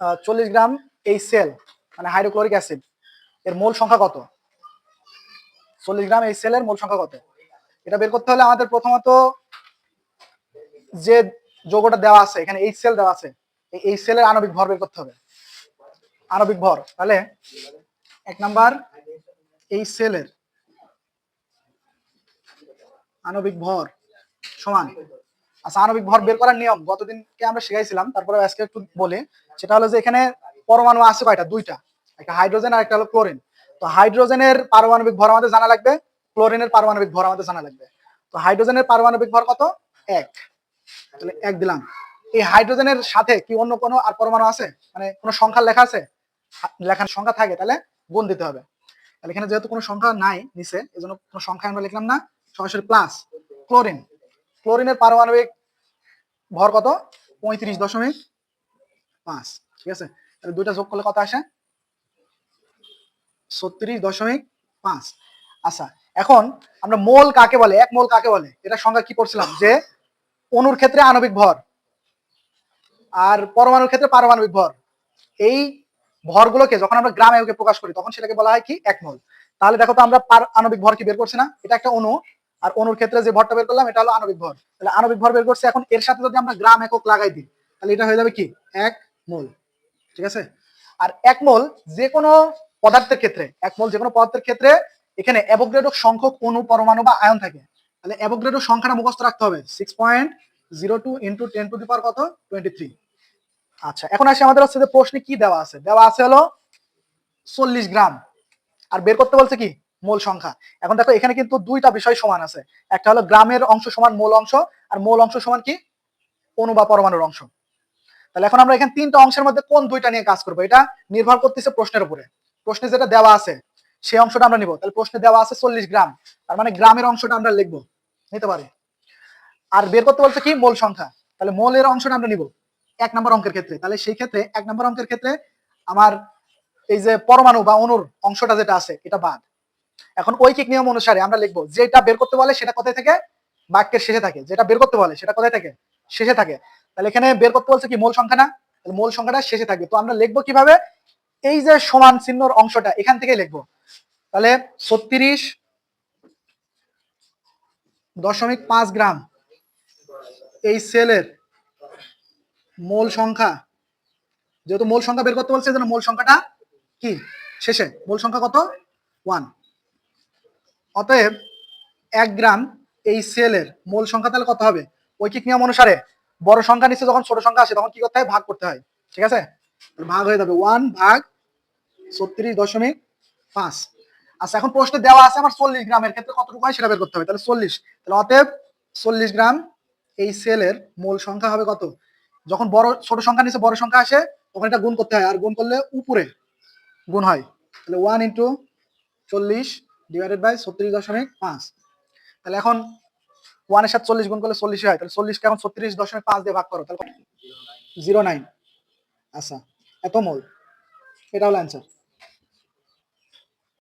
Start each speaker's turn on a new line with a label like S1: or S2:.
S1: চল্লিশ গ্রাম এই সেল মানে হাইড্রোক্লোরিক অ্যাসিড, এর মোল সংখ্যা কত? চল্লিশ গ্রাম এই সেলের মোল সংখ্যা কত? এটা বের করতে হলে আমাদের প্রথমত যে যৌগটা দেওয়া আছে, এখানে এই সেল দেওয়া আছে, এই- সেলের আণবিক ভর বের করতে হবে। আণবিক ভর, তাহলে এক নাম্বার এই সেলের আণবিক ভর সমান আচ্ছা আণবিক ভর বের করার নিয়ম গতদিনকে আমরা শিখাইছিলাম, তারপরে আজকে একটু বলি। সেটা হলো যে এখানে পরমাণু আছে কয়টা? দুইটা। একটা হাইড্রোজেন আর একটা হলো ক্লোরিন। তো হাইড্রোজেনের পারমাণবিক ভর আমাদের জানা লাগবে, ক্লোরিনের পারমাণবিক ভর আমাদের জানা লাগবে। তো হাইড্রোজেনের পারমাণবিক ভর কত? এক। তাহলে এক দিলাম। এই হাইড্রোজেনের সাথে কি অন্য কোনো আর পরমাণু আছে? মানে কোনো সংখ্যা লেখা আছে? লেখার সংখ্যা থাকে, তাহলে গুণ দিতে হবে। তাহলে এখানে যেহেতু কোনো সংখ্যা নাই নিচে, এজন্য কোনো সংখ্যা আমরা লিখলাম না, সরাসরি প্লাস ক্লোরিন ক্লোরিনের পারমাণবিক ভর কত? পঁয়ত্রিশ দশমিক পাঁচ। ঠিক আছে? তাহলে দুইটা যোগ করলে কত আসে? ছত্রিশ দশমিক পাঁচ। আচ্ছা এখন আমরা মোল কাকে বলে? এক মোল কাকে বলে? এটা সংজ্ঞা কি করছিলাম যে অণুর ক্ষেত্রে আণবিক ভর আর পরমাণুর ক্ষেত্রে পারমাণবিক ভর। এই ভরগুলোকে যখন আমরা গ্রামে প্রকাশ করি, তখন সেটাকে বলা হয় কি? এক মোল। তাহলে দেখো তো আমরা আণবিক ভর কি বের করছি না? এটা একটা অণু আর অণুর ক্ষেত্রে যে ভরটা বের করলাম, এটা হলো আণবিক ভর। তাহলে আণবিক ভর বের করছি, এখন এর সাথে যদি আমরা গ্রাম একক লাগাই দিই, তাহলে এটা হয়ে যাবে কি? এক মোল। ঠিক আছে? আর এক মোল যে কোনো পদার্থের ক্ষেত্রে, এক মোল যে কোনো পদার্থের ক্ষেত্রে এখানে অ্যাভোগ্রেডো সংখ্যক অণু পরমাণু বা আয়ন থাকে। তাহলে অ্যাভোগ্রেডো সংখ্যাটা মুখস্থ রাখতে হবে। Six point zero two into ten to the power কত? টোয়েন্টি থ্রি আচ্ছা এখন আসি আমাদের হচ্ছে যে প্রশ্নে কি দেওয়া আছে? দেওয়া আছে হলো চল্লিশ গ্রাম। আর বের করতে বলছে কি? মোল সংখ্যা। এখন দেখো, এখানে কিন্তু দুইটা বিষয় সমান আছে। একটা হলো গ্রামের অংশ সমান মোল অংশ, আর মোল অংশ সমান কি? অণু বা পরমাণুর অংশ। তাহলে এখন আমরা এখানে তিনটা অংশের মধ্যে কোন দুইটা নিয়ে কাজ করব? এটা নির্ভর করতেছে প্রশ্নের উপরে। প্রশ্নে যেটা দেওয়া আছে সেই অংশটা আমরা নিব। তাহলে প্রশ্নে দেওয়া আছে চল্লিশ গ্রাম। তার মানে গ্রামের অংশটা আমরা লিখব। নিতে পারি। আর বের করতে বলছে কি? মোল সংখ্যা। তাহলে মোলের অংশটা আমরা নিব এক নম্বর অঙ্কের ক্ষেত্রে। তাহলে সেই ক্ষেত্রে এক নম্বর অঙ্কের ক্ষেত্রে আমার এই যে পরমাণু বা অণুর অংশটা যেটা আছে, এটা বাদ। এখন ঐকিক নিয়ম অনুসারে আমরা লিখব, যেটা বের করতে বলে সেটা কোথায় থাকে? বাক্যের শেষে থাকে। যেটা বের করতে বলে সেটা কোথায় থাকে? শেষে থাকে। তাহলে এখানে বের করতে বলছে কি মূল সংখ্যা না? মূল সংখ্যাটা শেষে থাকবে। তো আমরা লিখব কীভাবে? এই যে সমান চিহ্নর অংশটা এখান থেকে লিখব। তাহলে ছত্রিশ দশমিক পাঁচ গ্রাম এই সেলের মূল সংখ্যা, যেহেতু মূল সংখ্যা বের করতে বলছে মূল সংখ্যাটা কি? শেষে। মূল সংখ্যা কত? ওয়ান। অতএব এক গ্রাম এই সেলের মোল সংখ্যা তাহলে কত হবে? ঐকিক নিয়ম অনুসারে বড় সংখ্যা নিচে যখন ছোট সংখ্যা আসে তখন কি করতে হয়? ভাগ করতে হয়। ঠিক আছে? ভাগ হয়ে যাবে ওয়ান ভাগ ছত্রিশ দশমিক পাঁচ। আচ্ছা এখন প্রশ্নে দেওয়া আছে আমার চল্লিশ গ্রামের ক্ষেত্রে কতটুকু হয় সেটা বের করতে হবে। তাহলে চল্লিশ। তাহলে অতএব চল্লিশ গ্রাম এই সেলের মোল সংখ্যা হবে কত? যখন বড়, ছোট সংখ্যা নিচে বড় সংখ্যা আসে, তখন এটা গুণ করতে হয়। আর গুণ করলে উপরে গুণ হয়। তাহলে ওয়ান ইন্টু চল্লিশ ডিভাইডেড বাই ছত্রিশ দশমিক পাঁচ। তাহলে এখন ওয়ানের সাথে চল্লিশ গুণ করলে চল্লিশ হয়, তাহলে চল্লিশকে এখন ছত্রিশ দশমিক পাঁচ দিয়ে ভাগ করো, তাহলে জিরো নাইন আচ্ছা এত মোল। এটা হলো অ্যান্সার